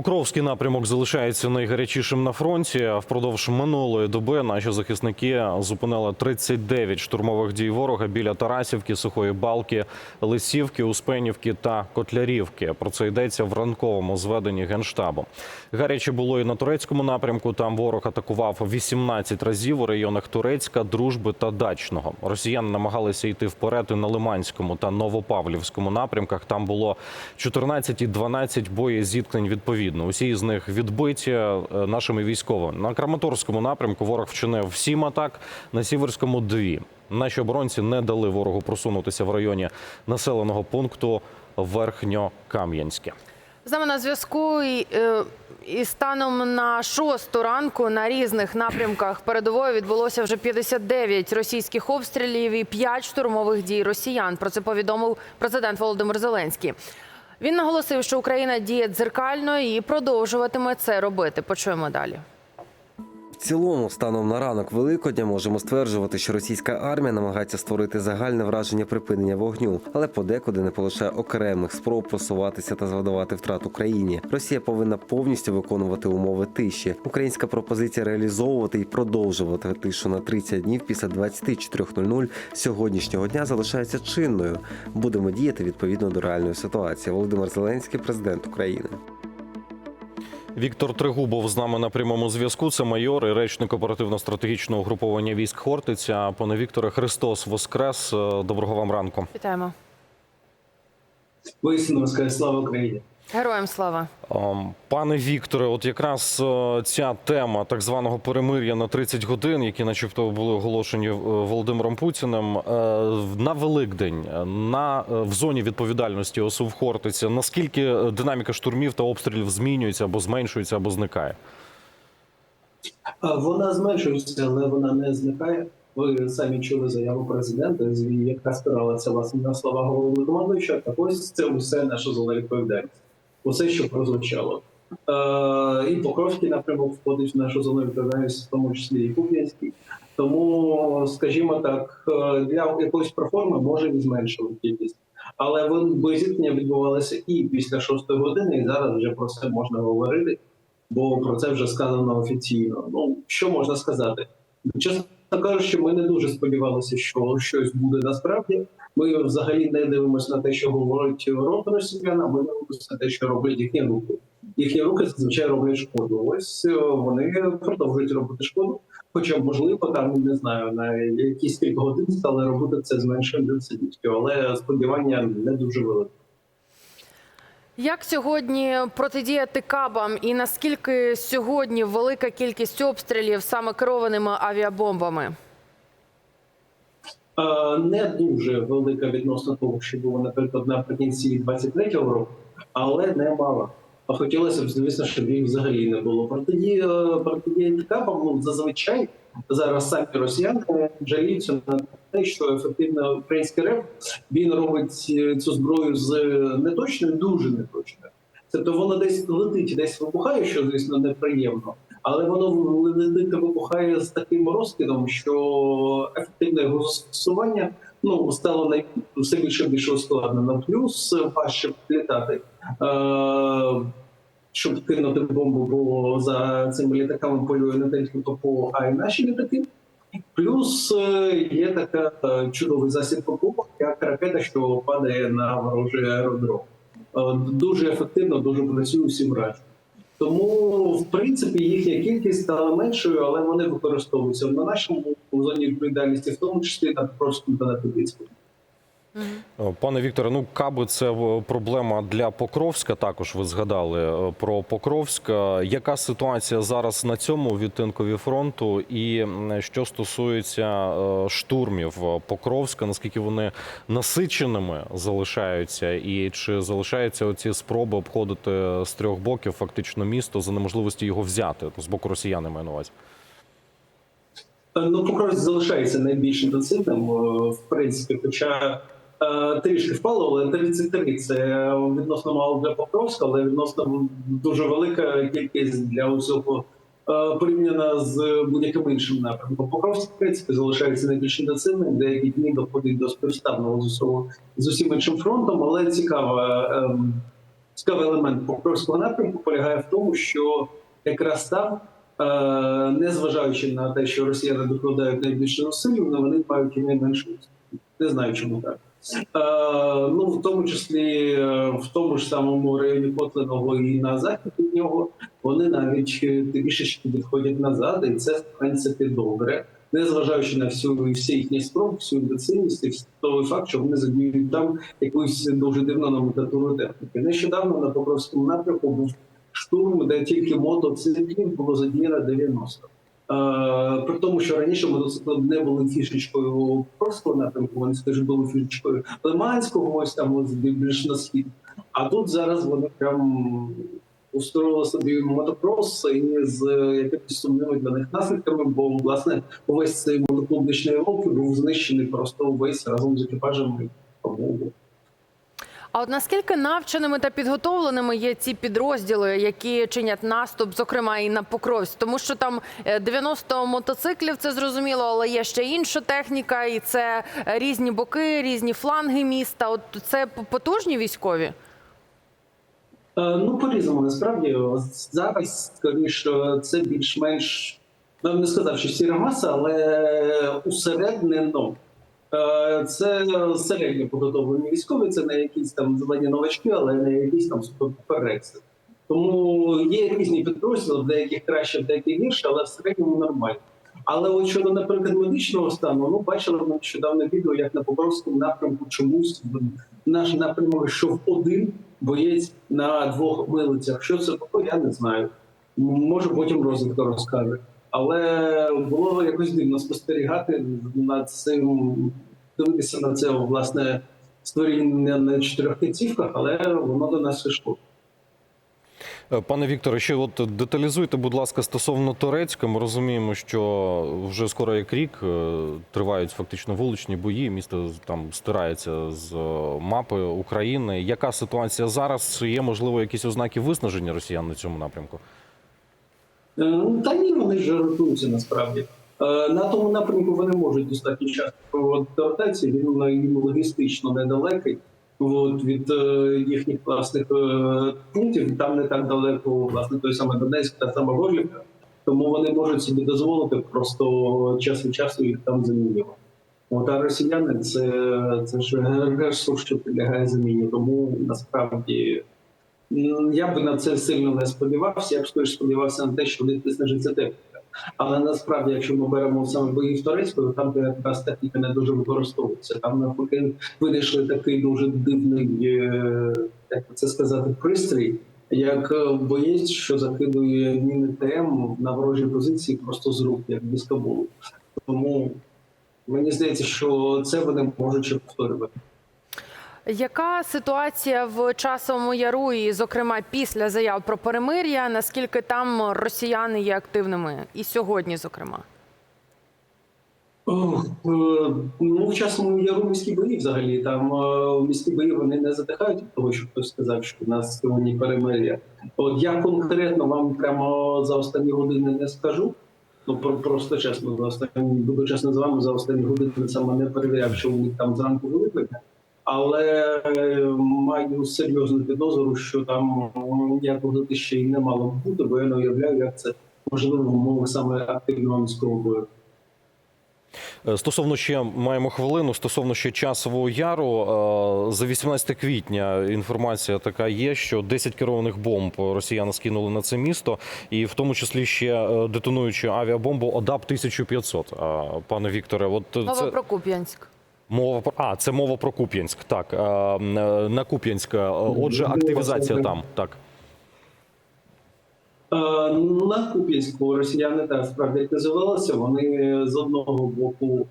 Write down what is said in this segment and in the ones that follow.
Покровський напрямок залишається найгарячішим на фронті. Впродовж минулої доби наші захисники зупинили 39 штурмових дій ворога біля Тарасівки, Сухої Балки, Лисівки, Успенівки та Котлярівки. Про це йдеться в ранковому зведенні генштабу. Гаряче було і на турецькому напрямку. Там ворог атакував 18 разів у районах Турецька, Дружби та Дачного. Росіяни намагалися йти вперед і на Лиманському та Новопавлівському напрямках. Там було 14 і 12 боєзіткнень відповідно. Усі з них відбиті е, нашими військовими. На Краматорському напрямку ворог вчинив сім атак, на Сіверському дві. Наші оборонці не дали ворогу просунутися в районі населеного пункту Верхньокам'янське. З нами на зв'язку і, е, і станом на шосту ранку на різних напрямках передової відбулося вже 59 російських обстрілів і 5 штурмових дій росіян. Про це повідомив президент Володимир Зеленський. Він наголосив, що Україна діє дзеркально і продовжуватиме це робити. Почуємо далі. Цілому, станом на ранок Великодня, можемо стверджувати, що російська армія намагається створити загальне враження припинення вогню, але подекуди не полишає окремих спроб просуватися та завдавати втрат Україні. Росія повинна повністю виконувати умови тиші. Українська пропозиція реалізовувати і продовжувати тишу на 30 днів після 24.00 сьогоднішнього дня залишається чинною. Будемо діяти відповідно до реальної ситуації. Володимир Зеленський, президент України. Віктор Тригубов з нами на прямому зв'язку. Це майор і речник оперативно-стратегічного угруповання військ Хортиця. Пане Вікторе, Христос Воскрес. Е, Доброго вам ранку. Вітаємо. Воістину воскрес, слава Україні. Героям слава. Ем, Пане Вікторе, от якраз е, ця тема так званого перемир'я на 30 годин, які, начебто, були оголошені е, Володимиром Путіним, е, на Великдень на в зоні відповідальності ОСУ Хортиця. Наскільки е, динаміка штурмів та обстрілів змінюється або зменшується, або зникає? Вона зменшується, але вона не зникає. Ви самі чули заяву президента, яка спиралася власне на слова головнокомандуюча. Так ось це усе наша зона відповідальності. Усе, що прозвучало. Е, і Покровський напрямок входить в нашу зону відповідальності, в тому числі і Куп'янський. Тому, скажімо так, е, для якоїсь проформи може і зменшувати кількість. Але ви- боєзіткнення відбувалися і після шостої години, і зараз вже про це можна говорити. бо про це вже сказано офіційно. Ну що можна сказати? Чесно кажучи, ми не дуже сподівалися, що щось буде насправді. Ми взагалі не дивимося на те, що говорить рота росіяна. Ми дивимося на те, що роблять їхні руки. Їхні руки зазвичай роблять шкоду. Ось е, вони продовжують робити шкоду. Хоча, можливо, там не знаю на якісь кілька годин стали робити це з меншою інтенсивністю, але сподівання не дуже велике. Як сьогодні протидіяти кабам, і наскільки сьогодні велика кількість обстрілів саме керованими авіабомбами? Е, не дуже велика відносно того, що було, наприклад, наприкінці 23-го року, але немало. А хотілося б, звісно, щоб їх взагалі не було. Протидія протидія капам, ну зазвичай зараз самі росіяни жаліються на те, що ефективно український реп він робить е, цю зброю з неточною, дуже неточною. Тобто воно десь летить, десь вибухає, що звісно неприємно, але воно летить вибухає з таким розкидом, що ефективне його застосування ну стало най... все більше більше ускладнено. Плюс важче літати. Е- щоб кинути бомбу, бо за цими літаками полює не тільки ППО, а й наші літаки. Плюс е, є така е, чудовий засіб ППО, як ракета, що падає на ворожий аеродром. Е, Дуже ефективно, дуже працює всім разом. Тому, в принципі, їхня кількість стала меншою, але вони використовуються на нашому зоні відповідальності, в тому числі на просто на Тибицькому. Е, Пане Вікторе, ну каби це е, проблема для Покровська. Також ви згадали е, про Покровськ. Е, Яка ситуація зараз на цьому відтинкові фронту? І що стосується штурмів Покровська, наскільки вони насиченими залишаються, і чи залишаються оці спроби обходити з трьох боків фактично місто за неможливості його взяти з боку росіян, я маю на увазі? Ну, Покровськ залишається найбільш інтенсивним, в принципі, хоча трішки впало, але 33 це відносно мало для Покровська, але відносно дуже велика кількість для усього е, порівняно з будь-яким іншим напрямком. Покровськ, в принципі, залишається найбільш інтенсивним, деякі дні доходить до співставного з усім іншим фронтом, але цікава. ем, цікавий елемент Покровського напрямку полягає в тому, що якраз там, е, незважаючи на те, що росіяни докладають найбільше зусиль, вони мають і найменше. Не знаю, чому так. Е, ну, в тому числі е, в тому ж самому районі Котлиного і на захід від нього, вони навіть е, трішечки відходять назад, і це в принципі добре. Незважаючи на всю всі їхні спроби, всю інтенсивність і той факт, що вони задіють там якусь дуже дивну номенклатуру техніки. Нещодавно на Покровському напрямку був штурм, де тільки мотоциклів було задіяно 90. Е, при тому, що раніше мотоцикли не були фішечкою Покровського напрямку, вони скажімо, були фішечкою Лиманського, ось там ось більш на схід. А тут зараз вони прям устроїли собі мотокрос і з е, якимись сумними для них наслідками, бо власне увесь цей мотоклуб «Нічної вовки був знищений просто увесь разом з екіпажами. Тому А от наскільки навченими та підготовленими є ці підрозділи, які чинять наступ, зокрема і на Покровськ? Тому що там е, 90 мотоциклів, це зрозуміло, але є ще інша техніка, і це е, різні боки, різні фланги міста. От це потужні військові. Е, Ну, по-різному, насправді зараз скоріше це більш-менш ну, не сказав, що сіра маса, але усереднено. Е, Це середньо підготовлені військові, це не якісь там зелені новачки, але не якісь там суперперекси. Тому є різні підрозділи, в деяких краще, в деяких гірше, але в середньому нормально. Але от щодо, наприклад, медичного стану, ну бачили ми нещодавно відео, як на Покровському напрямку чомусь наш напрямок йшов один боєць на двох милицях. Що це було, я не знаю. Може, потім розвідка розкаже. Але було якось дивно спостерігати над цим, дивитися на це власне створіння на чотирьох кінцівках, але воно до нас йшло. Пане Вікторе, ще от деталізуйте, будь ласка, стосовно Торецька. Ми розуміємо, що вже скоро як рік е, тривають фактично вуличні бої. Місто там стирається з е, мапи України. Яка ситуація зараз? Є можливо якісь ознаки виснаження росіян на цьому напрямку? Е, Та ні, вони ж рятуються насправді. Е, На тому напрямку вони можуть достатньо часто проводити ротації, він е, їм логістично недалекий. От, від е, їхніх власних е, пунктів там не так далеко, власне, той самий Донецьк та сама Горлівка. Тому вони можуть собі дозволити просто час від часу їх там замінювати. От, а росіяни це, це ж ресурс, що підлягає заміні. Тому насправді Я би на це сильно не сподівався. Я б скоріше сподівався на те, що в виснажиться техніка. Але насправді, якщо ми беремо саме бої в то там де якраз техніка не дуже використовується. Там навпаки винайшли такий дуже дивний, е, як це сказати, пристрій, як е, боєць, що закидує міни ТМ на ворожі позиції просто з рук, як без кабулу. Тому мені здається, що це вони можуть повторювати. Яка ситуація в часовому яру, і, зокрема, після заяв про перемир'я? Наскільки там росіяни є активними? І сьогодні, зокрема? Е, Ну, в часному яру міські бої взагалі. Там е, міські бої вони не затихають від того, що хтось сказав, що у нас сьогодні перемир'я. От я конкретно вам прямо за останні години не скажу. Ну про- просто чесно, за останні буду чесно з вами за останні години саме не перевіряв, що у них там зранку великодня. Але маю серйозну підозру, що там ніякого ще й не мало бути, бо я не уявляю, як це можливо в умовах саме активного міського бою. Е, Стосовно ще маємо хвилину. Стосовно ще часового яру е, за 18 квітня інформація така є, що 10 керованих бомб росіяни скинули на це місто, і в тому числі ще е, детонуючи авіабомбу ОДАП 1500. А, Пане Вікторе, от це Новопрокуп'янськ. Мова про а це мова про Куп'янськ. Так е, е, на Куп'янськ. Е, Отже, активізація там так. На Куп'янську росіяни так справді активізувалися. Вони з одного боку,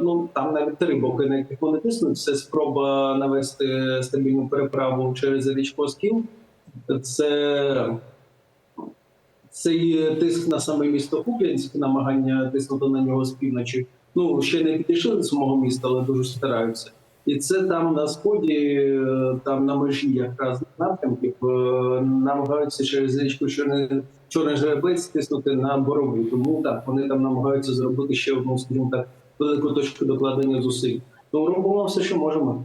ну там навіть три боки, на яких вони тиснуть. Це спроба навести стабільну переправу через річку Оскіл. Це цей тиск на саме місто Куп'янськ, намагання тиснути на нього з півночі. Ну ще не підійшли до самого міста, але дуже стараються. І це там на сході, е, там на межі якраз напрямків, е, намагаються через річку Чорний, Чорний Жеребець тиснути на борову. Тому так вони там намагаються зробити ще одну, скажімо так, велику точку докладення зусиль. Ну робимо все, що можемо.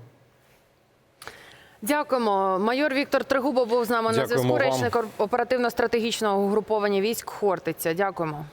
Дякуємо. Майор Віктор Тригубов був з нами на Дякуємо зв'язку. Речник оперативно-стратегічного угруповання військ Хортиця. Дякуємо.